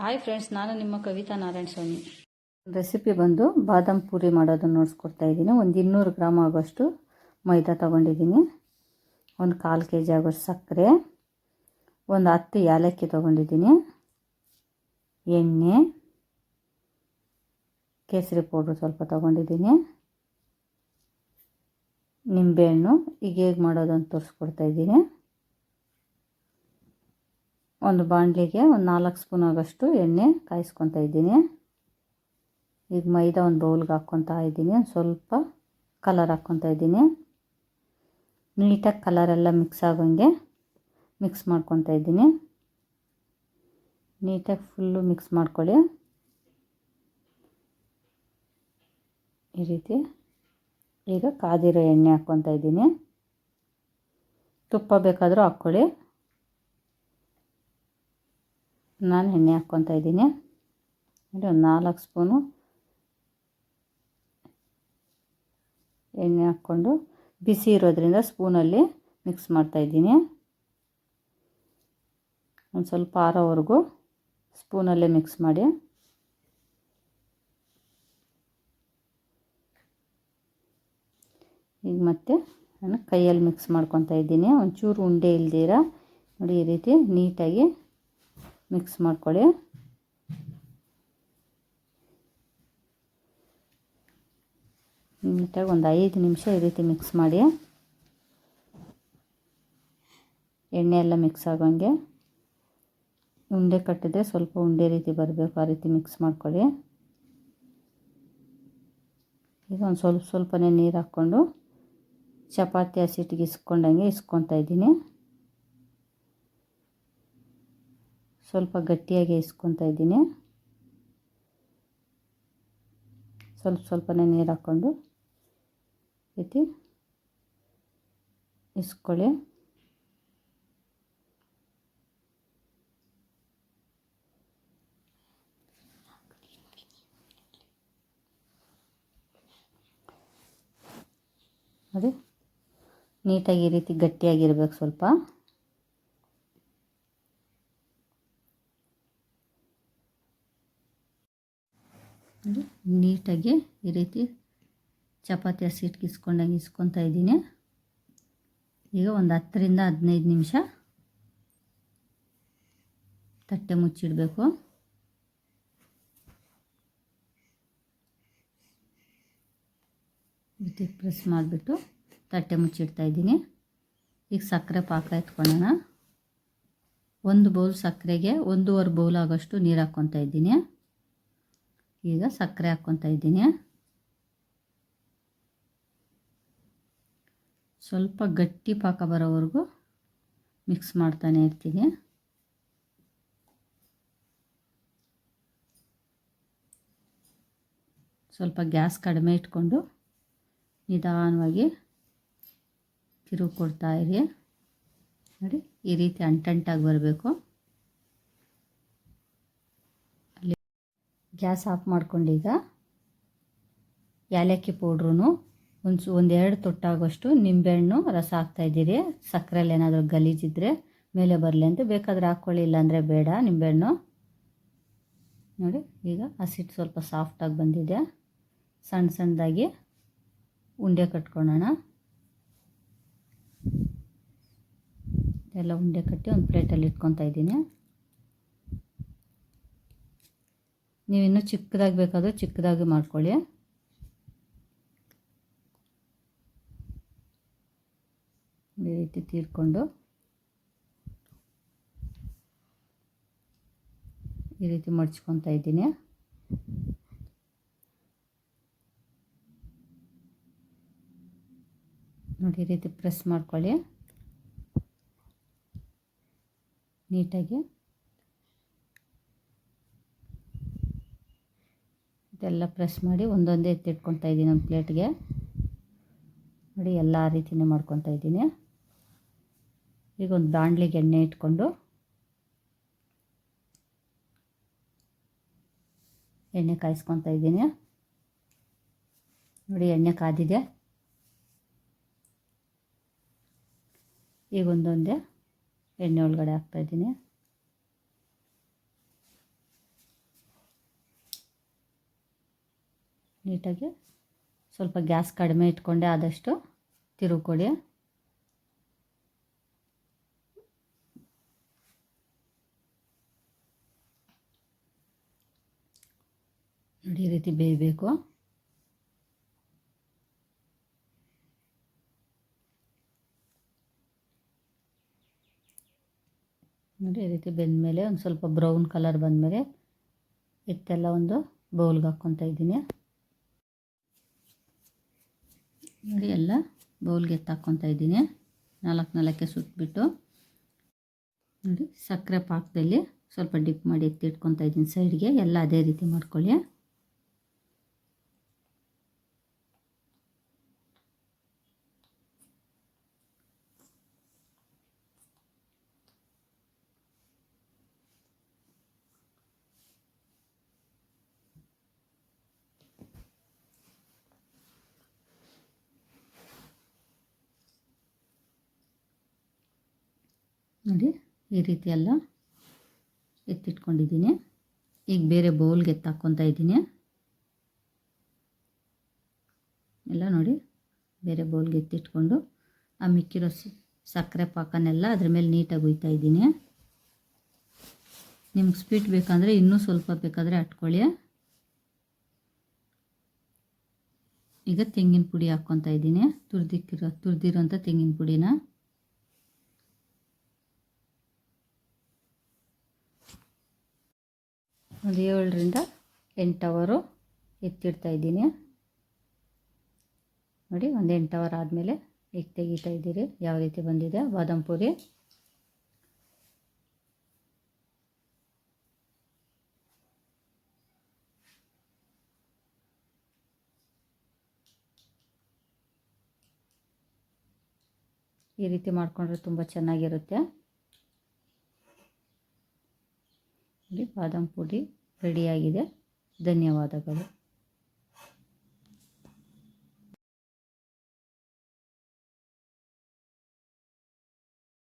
Hi friends ನಾನು ನಿಮ್ಮ ಕವಿತಾ ನಾರಾಯಣ ಸ್ವಾಮಿ. Recipe ಬಂದು ಬಾದಾಮ್ ಪೂರಿ ಮಾಡೋದನ್ನು ನೋಡಿಸ್ಕೊಡ್ತಾ ಇದ್ದೀನಿ. ಒಂದು ಇನ್ನೂರು ಗ್ರಾಮ್ ಆಗೋಷ್ಟು ಮೈದಾ ತೊಗೊಂಡಿದ್ದೀನಿ. ಒಂದು ಕಾಲು ಕೆ ಜಿ ಆಗೋಷ್ಟು ಸಕ್ಕರೆ. ಒಂದು ಹತ್ತು ಏಲಕ್ಕಿ ತೊಗೊಂಡಿದ್ದೀನಿ. ಎಣ್ಣೆ. ಕೇಸರಿ ಪೌಡ್ರು ಸ್ವಲ್ಪ ತೊಗೊಂಡಿದ್ದೀನಿ. ನಿಂಬೆಹಣ್ಣು. ಈಗ ಹೇಗೆ ಮಾಡೋದಂತ ತೋರಿಸ್ಕೊಡ್ತಾ ಇದ್ದೀನಿ. ಒಂದು ಬಾಣಲಿಗೆ ಒಂದು ನಾಲ್ಕು ಸ್ಪೂನ್ ಆಗೋಷ್ಟು ಎಣ್ಣೆ ಕಾಯಿಸ್ಕೊತಾ ಇದ್ದೀನಿ. ಈಗ ಮೈದಾ ಒಂದು ಬೌಲ್ಗೆ ಹಾಕ್ಕೊತಾ ಇದ್ದೀನಿ. ಒಂದು ಸ್ವಲ್ಪ ಕಲರ್ ಹಾಕ್ಕೊತಾ ಇದ್ದೀನಿ. ನೀಟಾಗಿ ಕಲರೆಲ್ಲ ಮಿಕ್ಸ್ ಆಗೋಂಗೆ ಮಿಕ್ಸ್ ಮಾಡ್ಕೊತಾ ಇದ್ದೀನಿ. ನೀಟಾಗಿ ಫುಲ್ಲು ಮಿಕ್ಸ್ ಮಾಡ್ಕೊಳ್ಳಿ. ಈ ರೀತಿ ಈಗ ಕಾದಿರೋ ಎಣ್ಣೆ ಹಾಕ್ಕೊತಾ ಇದ್ದೀನಿ. ತುಪ್ಪ ಬೇಕಾದರೂ ಹಾಕ್ಕೊಳ್ಳಿ. ನಾನು ಎಣ್ಣೆ ಹಾಕ್ಕೊತಾ ಇದ್ದೀನಿ. ನೋಡಿ ಒಂದು ನಾಲ್ಕು ಸ್ಪೂನು ಎಣ್ಣೆ ಹಾಕ್ಕೊಂಡು ಬಿಸಿ ಇರೋದ್ರಿಂದ ಸ್ಪೂನಲ್ಲಿ ಮಿಕ್ಸ್ ಮಾಡ್ತಾಯಿದ್ದೀನಿ ಒಂದು ಸ್ವಲ್ಪ ಆರೋವರೆಗೂ ಸ್ಪೂನಲ್ಲೇ ಮಿಕ್ಸ್ ಮಾಡಿ. ಈಗ ಮತ್ತೆ ನಾನು ಕೈಯಲ್ಲಿ ಮಿಕ್ಸ್ ಮಾಡ್ಕೊತಾ ಇದ್ದೀನಿ. ಒಂಚೂರು ಉಂಡೆ ಇಲ್ದಿರ? ನೋಡಿ ಈ ರೀತಿ ನೀಟಾಗಿ ಮಿಕ್ಸ್ ಮಾಡ್ಕೊಳ್ಳಿ. ನೀಟಾಗಿ ಒಂದು ಐದು ನಿಮಿಷ ಈ ರೀತಿ ಮಿಕ್ಸ್ ಮಾಡಿ. ಎಣ್ಣೆ ಎಲ್ಲ ಮಿಕ್ಸ್ ಆಗೋಂಗೆ. ಉಂಡೆ ಕಟ್ಟಿದ್ರೆ ಸ್ವಲ್ಪ ಉಂಡೆ ರೀತಿ ಬರಬೇಕು, ಆ ರೀತಿ ಮಿಕ್ಸ್ ಮಾಡ್ಕೊಳ್ಳಿ. ಈಗ ಒಂದು ಸ್ವಲ್ಪ ಸ್ವಲ್ಪನೇ ನೀರು ಹಾಕ್ಕೊಂಡು, ಚಪಾತಿ ಹಸಿಟ್ಟಿಗೆ ಇಸ್ಕೊಂಡಂಗೆ ಇಸ್ಕೊತಾ ಇದ್ದೀನಿ. ಸ್ವಲ್ಪ ಗಟ್ಟಿಯಾಗಿ ಇಸ್ಕೊತಾ ಇದ್ದೀನಿ. ಸ್ವಲ್ಪ ಸ್ವಲ್ಪನೇ ನೀರು ಹಾಕ್ಕೊಂಡು ರೀತಿ ಇಸ್ಕೊಳ್ಳಿ ಅದೇ ನೀಟಾಗಿ ಈ ರೀತಿ ಗಟ್ಟಿಯಾಗಿರ್ಬೇಕು ಸ್ವಲ್ಪ. ನೀಟಾಗಿ ಈ ರೀತಿ ಚಪಾತಿ ಹಸಿಟ್ಟು ಇಸ್ಕೊಂಡಂಗೆ ಇಸ್ಕೊತಾ ಇದ್ದೀನಿ. ಈಗ ಒಂದು ಹತ್ತರಿಂದ ಹದಿನೈದು ನಿಮಿಷ ತಟ್ಟೆ ಮುಚ್ಚಿಡಬೇಕು. ಬಿಟ್ಟು ಪ್ರೆಸ್ ಮಾಡಿಬಿಟ್ಟು ತಟ್ಟೆ ಮುಚ್ಚಿಡ್ತಾ ಇದ್ದೀನಿ. ಈಗ ಸಕ್ಕರೆ ಪಾಕ ಎತ್ಕೊಳ್ಳೋಣ. ಒಂದು ಬೌಲ್ ಸಕ್ಕರೆಗೆ ಒಂದೂವರೆ ಬೌಲ್ ಆಗೋಷ್ಟು ನೀರು ಹಾಕ್ಕೊತಾ ಇದ್ದೀನಿ. ಈಗ ಸಕ್ಕರೆ ಹಾಕ್ಕೊತಾ ಇದ್ದೀನಿ. ಸ್ವಲ್ಪ ಗಟ್ಟಿ ಪಾಕ ಬರೋವರೆಗೂ ಮಿಕ್ಸ್ ಮಾಡ್ತಾನೆ ಇರ್ತೀನಿ. ಸ್ವಲ್ಪ ಗ್ಯಾಸ್ ಕಡಿಮೆ ಇಟ್ಕೊಂಡು ನಿಧಾನವಾಗಿ ತಿರುಗಿ ಕೊಡ್ತಾ ಇರಿ. ನೋಡಿ, ಈ ರೀತಿ ಅಂಟಂಟಾಗಿ ಬರಬೇಕು. ಗ್ಯಾಸ್ ಆಫ್ ಮಾಡ್ಕೊಂಡೀಗ ಏಲಕ್ಕಿ ಪೌಡ್ರೂ ಒಂದು ಒಂದೆರಡು ತೊಟ್ಟಾಗುವಷ್ಟು ನಿಂಬೆಹಣ್ಣು ರಸ ಹಾಕ್ತಾಯಿದ್ದೀರಿ ಸಕ್ಕರೆಯಲ್ಲಿ ಏನಾದರೂ ಗಲೀಜಿದ್ರೆ ಮೇಲೆ ಬರಲಿ ಅಂತ. ಬೇಕಾದರೆ ಹಾಕ್ಕೊಳ್ಳಿ, ಇಲ್ಲಾಂದರೆ ಬೇಡ. ನಿಂಬೆಹಣ್ಣು ನೋಡಿ, ಈಗ ಹಸಿಟ್ಟು ಸ್ವಲ್ಪ ಸಾಫ್ಟಾಗಿ ಬಂದಿದೆ. ಸಣ್ಣ ಸಣ್ಣದಾಗಿ ಉಂಡೆ ಕಟ್ಕೊಳ್ಳೋಣ ಎಲ್ಲ ಉಂಡೆ ಕಟ್ಟಿ ಒಂದು ಪ್ಲೇಟಲ್ಲಿ ಇಟ್ಕೊತಾ ಇದ್ದೀನಿ. ನೀವಿನ್ನೂ ಚಿಕ್ಕದಾಗಿ ಬೇಕಾದರೂ ಚಿಕ್ಕದಾಗಿ ಮಾಡ್ಕೊಳ್ಳಿ. ಈ ರೀತಿ ತೀರ್ಕೊಂಡು. ಈ ರೀತಿ ಮಡ್ಚ್ಕೊತಾ ಇದ್ದೀನಿ. ನೋಡಿ, ಈ ರೀತಿ ಪ್ರೆಸ್ ಮಾಡ್ಕೊಳ್ಳಿ. ನೀಟಾಗಿ. ಇದೆಲ್ಲ ಪ್ರೆಸ್ ಮಾಡಿ ಒಂದೊಂದೇ ಎತ್ತಿಟ್ಕೊತಾ ಇದ್ದೀನಿ ಒಂದು ಪ್ಲೇಟ್ಗೆ ನೋಡಿ, ಎಲ್ಲ ರೀತಿಯೇ ಮಾಡ್ಕೊತಾ ಇದ್ದೀನಿ. ಈಗ ಒಂದು ದಾಂಡ್ಲಿಗೆ ಎಣ್ಣೆ ಇಟ್ಕೊಂಡು ಎಣ್ಣೆ ಕಾಯಿಸ್ಕೊತಾ ಇದ್ದೀನಿ. ನೋಡಿ, ಎಣ್ಣೆ ಕಾದಿದೆ. ಈಗ ಒಂದೊಂದೇ ಎಣ್ಣೆ ಒಳಗಡೆ ಹಾಕ್ತಾಯಿದ್ದೀನಿ ನೀಟಾಗಿ ಸ್ವಲ್ಪ ಗ್ಯಾಸ್ ಕಡಿಮೆ ಇಟ್ಕೊಂಡೆ ಆದಷ್ಟು ತಿರುವು ಕೊಡಿ ನೋಡಿ, ಈ ರೀತಿ ಬೇಯಬೇಕು. ನೋಡಿ, ಈ ರೀತಿ ಬೆಂದಮೇಲೆ ಒಂದು ಸ್ವಲ್ಪ ಬ್ರೌನ್ ಕಲರ್ ಬಂದಮೇಲೆ ಎತ್ತೆಲ್ಲ ಒಂದು ಬೌಲ್ಗೆ ಹಾಕ್ಕೊತಾ ಇದ್ದೀನಿ. ನೋಡಿ ಎಲ್ಲ ಬೌಲ್ಗೆ ಎತ್ತು ಹಾಕ್ಕೊತಾ ಇದ್ದೀನಿ. ನಾಲ್ಕು ನಾಲ್ಕೆ ಸುಟ್ಬಿಟ್ಟು ನೋಡಿ ಸಕ್ಕರೆ ಪಾಕದಲ್ಲಿ ಸ್ವಲ್ಪ ಡಿಪ್ ಮಾಡಿ ಎತ್ತಿಟ್ಕೊತಾ ಇದ್ದೀನಿ ಸೈಡ್ಗೆ ಎಲ್ಲ ಅದೇ ರೀತಿ ಮಾಡ್ಕೊಳ್ಳಿ. ನೋಡಿ, ಈ ರೀತಿ ಎಲ್ಲ ಎತ್ತಿಟ್ಕೊಂಡಿದ್ದೀನಿ. ಈಗ ಬೇರೆ ಬೌಲ್ಗೆ ಎತ್ತಾಕ್ಕೊತಾ ಇದ್ದೀನಿ. ಎಲ್ಲ ನೋಡಿ, ಬೇರೆ ಬೌಲ್ಗೆ ಎತ್ತಿಟ್ಕೊಂಡು, ಆ ಮಿಕ್ಕಿರೋ ಸಕ್ಕರೆ ಪಾಕನೆಲ್ಲ ಅದ್ರ ಮೇಲೆ ನೀಟಾಗಿ ಹುಯ್ತಾ ಇದ್ದೀನಿ. ನಿಮ್ಗೆ ಸ್ವೀಟ್ ಬೇಕಂದರೆ ಇನ್ನೂ ಸ್ವಲ್ಪ ಬೇಕಾದರೆ ಅಟ್ಕೊಳ್ಳಿ. ಈಗ ತೆಂಗಿನ ಪುಡಿ ಹಾಕ್ಕೊತಾ ಇದ್ದೀನಿ. ತುರ್ದಿಕ್ಕಿರೋ, ತುರ್ದಿರೋಂಥ ತೆಂಗಿನ ಪುಡಿನ. ಒಂದು ಏಳರಿಂದ ಎಂಟು ಅವರು ಎತ್ತಿಡ್ತಾ ಇದ್ದೀನಿ. ನೋಡಿ, ಒಂದು ಎಂಟು ಅವರ್ ಆದಮೇಲೆ ಈಗ ತೆಗಿತಾ ಇದ್ದೀರಿ. ಯಾವ ರೀತಿ ಬಂದಿದೆ? ಬಾದಾಮ್ ಪುರಿ. ಈ ರೀತಿ ಮಾಡಿಕೊಂಡ್ರೆ ತುಂಬ ಚೆನ್ನಾಗಿರುತ್ತೆ. ಬಾದಾಮ್ ಪುಡಿ. ರೆಡಿಯಾಗಿದೆ. ಧನ್ಯವಾದಗಳು.